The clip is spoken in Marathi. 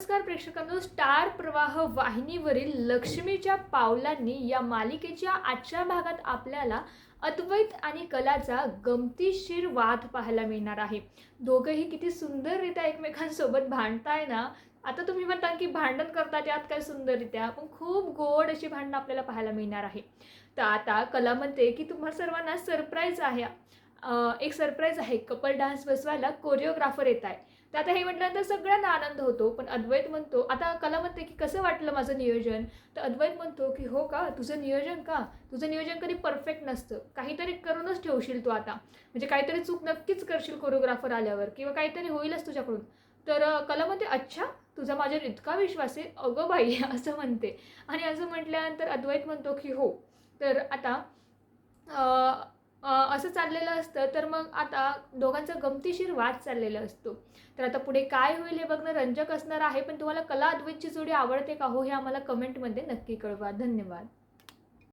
नमस्कार प्रेक्षकांनो. स्टार प्रवाह वाहिनीवरील लक्ष्मीच्या पावलांनी या मालिकेच्या आजच्या भागात आपल्याला अद्वैत आणि कलाचा गमतीशीर वाद पाहायला मिळणार आहे. दोघंही किती सुंदररित्या एकमेकांसोबत भांडताय ना? आता तुम्ही म्हणता की भांडण करता त्यात काय सुंदररित्या? पण खूप गोड अशी भांडणं आपल्याला पाहायला मिळणार आहे. तर आता कला म्हणते की तुम्हा सर्वांना सरप्राईज आहे. एक सरप्राईज आहे. कपल डान्स बसवायला कोरिओग्राफर येत आहे तर आता हे म्हटल्यानंतर सगळ्यांना आनंद होतो. पण अद्वैत म्हणतो आता कला म्हणते की कसं वाटलं माझं नियोजन? तर अद्वैत म्हणतो की हो का? तुझं नियोजन का? तुझं नियोजन कधी परफेक्ट नसतं. काहीतरी करूनच ठेवशील तू आता. म्हणजे काहीतरी चूक नक्कीच करशील कोरिओग्राफर आल्यावर किंवा काहीतरी होईलच तुझ्याकडून. तर कला म्हणते अच्छा तुझा माझ्यावर इतका विश्वास आहे. अगं बाई असं म्हणते. आणि असं म्हटल्यानंतर अद्वैत म्हणतो की हो. तर आता असं चाललेलं असतं. तर मग आता दोघांचा गमतीशीर वाद चाललेला असतो. तर आता पुढे काय होईल हे बघणं रंजक असणार आहे पण तुम्हाला कला अद्वैतची जोडी आवडते का हो हे आम्हाला कमेंटमध्ये नक्की कळवा. धन्यवाद.